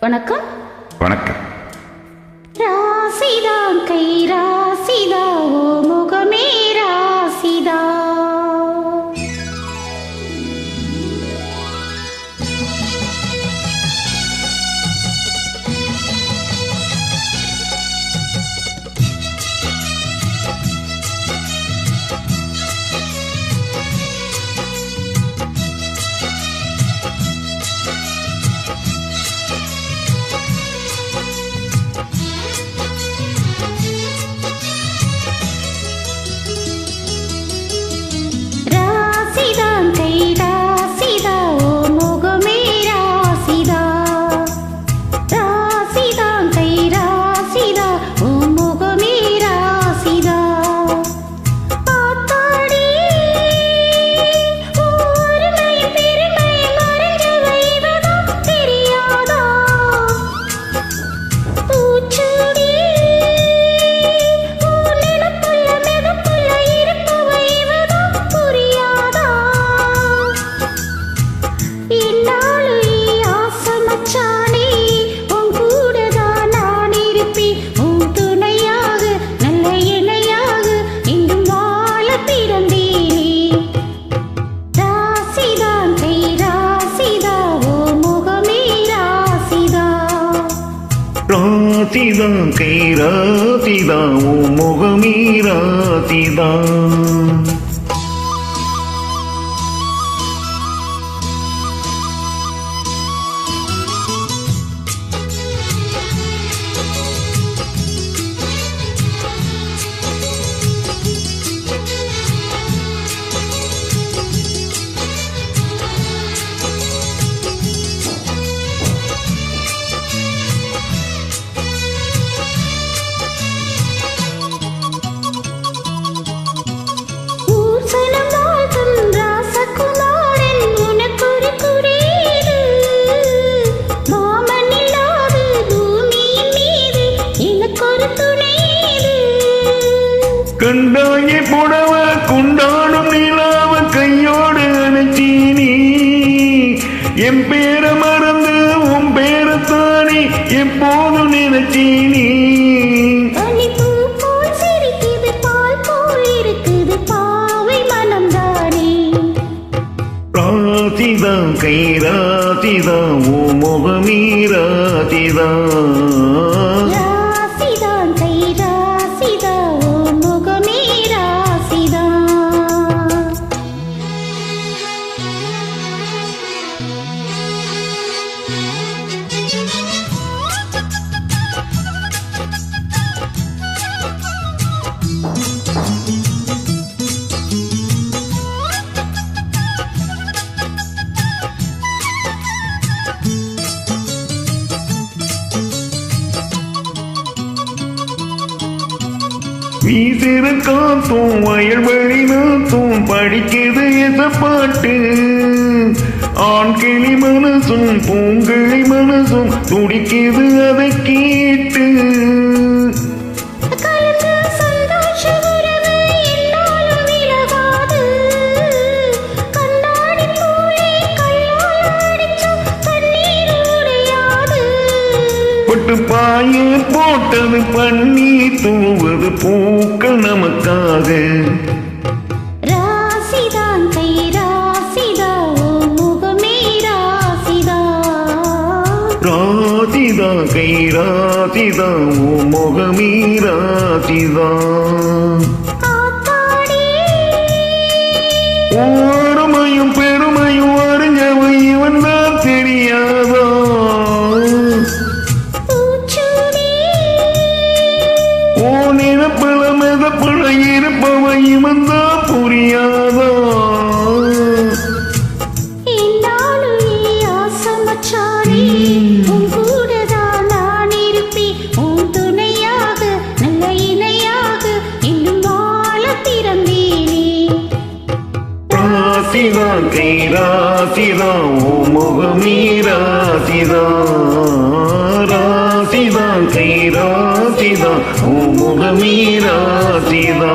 வணக்கம். வணக்கம். ராசிதான் கை ராசிதான் கை ராசிதான் உன் முகமே ராசிதான் என் பேர மறந்து உன் பேரத்தானே எப்போதும் நினைச்சீனி. பனிப்பூ போல் சிரிக்குது, வீசிற காத்தும் வயல் வழி நாத்தும் படிக்கிறது எந்த பாட்டு. ஆண் கிளி மனசும் பூங்கிளி மனசும் துடிக்கிறது அதை கேட்டு. பட்டு பாய போட்டது பண்ணி தூவது பூக்கள் நமக்காக. ராசிதான் கை ராசிதா, ஓ முகமே ராசிதா. ராசிதா கை ராசிதா ஓ முகமீ ராசிதா. ஆத்தாடி, பிறந்தேனே. ராசிதா கை ராசிதா ஓ முகமீ ராசிதா ராசிதா கை ராசிதா ஓ முகமீ ராசிதா